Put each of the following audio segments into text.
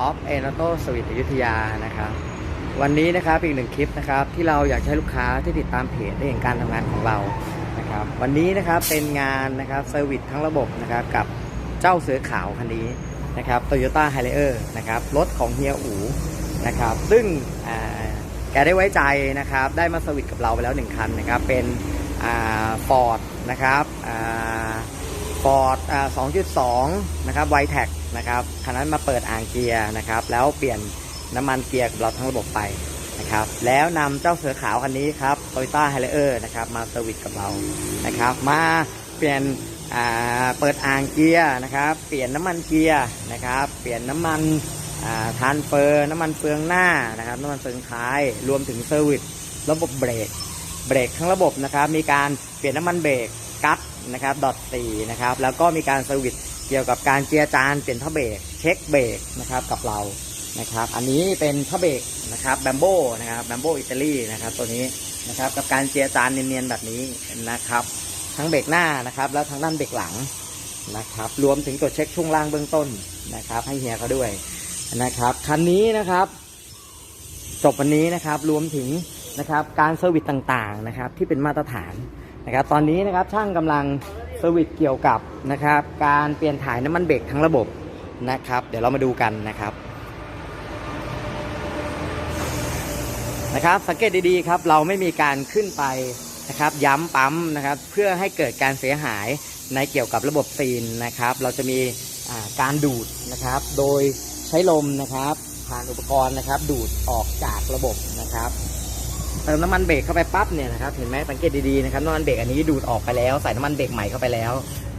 ออฟเอ n โตสวิตอยุธยานะครับ วันนี้นะครับอีกหนึ่งคลิปนะครับ ที่เราอยากให้ลูกค้าที่ติดตามเพจได้เห็นการทำงานของเรานะครับ วันนี้นะครับเป็นงานนะครับเซอร์วิสทั้งระบบนะครับกับเจ้าเสือขาวคันนี้นะครับโตโยต้าไฮเลอร์นะครับรถของเฮียอูนะครับ ซึ่งแกได้ไว้ใจนะครับ ได้มาเซอร์วิสกับเราไปแล้วหนึ่งคันนะครับ เป็นฟอร์ดนะครับฟอร์ดสองจุดสองนะครับไวแท็ก นะครับคันนั้นมาเปิดอ่างเกียร์นะครับ แล้วเปลี่ยนน้ำมันเกียร์กับเราทั้งระบบไปนะครับ แล้วนำเจ้าเสือขาวคันนี้ครับโตโยต้าไฮเลอร์นะครับมาเซอร์วิสกับเรานะครับ มาเปลี่ยนเปิดอ่างเกียร์นะครับ เปลี่ยนน้ำมันเกียร์นะครับ เปลี่ยนน้ำมันทานเฟอร์น้ำมันเฟืองหน้านะครับ น้ำมันเฟืองท้าย รวมถึงเซอร์วิสระบบเบรกเบรกทั้งระบบนะครับ มีการเปลี่ยนน้ำมันเบรกกัดนะครับดอทสี่นะครับ แล้วก็มีการเซอร์วิส เกี่ยวกับการเจียจานเปลี่ยนท่าเบรกเช็คเบรกนะครับกับเรานะครับ อันนี้เป็นท่าเบรกนะครับแบมโบนะครับแบมโบอิตาลีนะครับตัวนี้นะครับกับการเจียจานเนียนๆแบบนี้นะครับ ทั้งเบรกหน้านะครับ แล้วทั้งด้านเบรกหลังนะครับ รวมถึงตรวจเช็คช่วงล่างเบื้องต้นนะครับ ให้เฮียเขาด้วยนะครับคันนี้นะครับ จบวันนี้นะครับรวมถึงนะครับการเซอร์วิสต่างๆนะครับที่เป็นมาตรฐานนะครับ ตอนนี้นะครับช่างกำลัง เซอร์วิสเกี่ยวกับนะครับการเปลี่ยนถ่ายน้ำมันเบรกทั้งระบบนะครับ เดี๋ยวเรามาดูกันนะครับนะครับสังเกตดีๆครับเราไม่มีการขึ้นไปนะครับย้ำปั๊มนะครับเพื่อให้เกิดการเสียหายในเกี่ยวกับระบบซีนนะครับ เราจะมีการดูดนะครับ โดยใช้ลมนะครับผ่านอุปกรณ์นะครับ ดูดออกจากระบบนะครับ เติมน้ำมันเบรกเข้าไปปั๊บเนี่ยนะครับเห็นไหมสังเกตดีๆนะครับน้ำมันเบรกอันนี้ดูดออกไปแล้ว ใส่น้ำมันเบรกใหม่เข้าไปแล้ว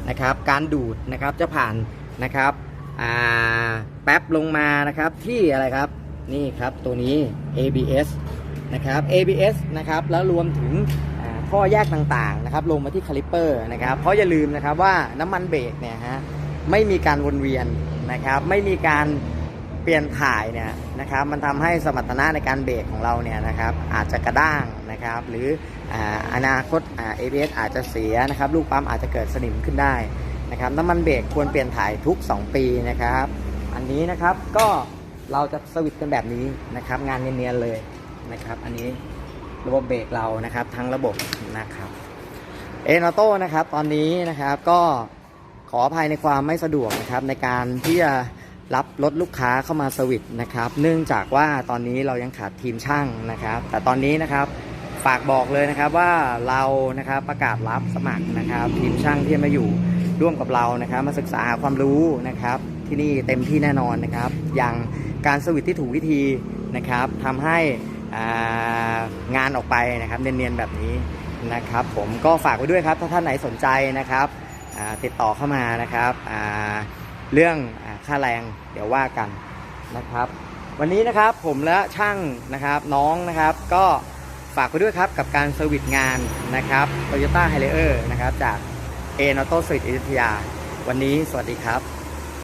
นะครับ การดูดนะครับจะผ่านนะครับแป๊บลงมานะครับที่อะไรครับนี่ครับตัวนี้ ABS นะครับ ABS นะครับแล้วรวมถึงข้อแยกต่างๆนะครับลงมาที่คาลิปเปอร์นะครับเพราะอย่าลืมนะครับว่าน้ำมันเบรกเนี่ยฮะไม่มีการวนเวียนนะครับไม่มีการ เปลี่ยนถ่ายเนี่ยนะครับมันทำให้สมรรถนะในการเบรกของเราเนี่ยนะครับอาจจะกระด้างนะครับ หรืออนาคตอ่า ABS อาจจะเสียนะครับลูกปั๊มอาจจะเกิดสนิมขึ้นได้นะครับน้ำมันเบรกควรเปลี่ยนถ่ายทุก 2 ปีนะครับ อันนี้นะครับก็เราจะสวิตช์กันแบบนี้นะครับ งานเนียนๆเลยนะครับ อันนี้ระบบเบรกเรานะครับ ทั้งระบบนะครับเอนอโต้นะครับตอนนี้นะครับก็ขออภัยในความไม่สะดวกนะครับในการที่จะ รับรถลูกค้าเข้ามาสวิตช์นะครับ เนื่องจากว่าตอนนี้เรายังขาดทีมช่างนะครับ แต่ตอนนี้นะครับฝากบอกเลยนะครับว่าเรานะครับประกาศรับสมัครนะครับ ทีมช่างที่มาอยู่ร่วมกับเรานะครับ มาศึกษาความรู้นะครับ ที่นี่เต็มที่แน่นอนนะครับ อย่างการสวิตช์ที่ถูกวิธีนะครับทำให้งานออกไปนะครับเนียนๆแบบนี้นะครับ ผมก็ฝากไว้ด้วยครับถ้าท่านไหนสนใจนะครับติดต่อเข้ามานะครับเรื่องอ ค่าแรงเดี๋ยวว่ากันนะครับ วันนี้นะครับผมและช่างนะครับน้องนะครับก็ฝากไปด้วยครับกับการเซอร์วิสงานนะครับ Toyota h i l u x e r นะครับจากเอนอโตสวิตอยุธยา วันนี้สวัสดีครับ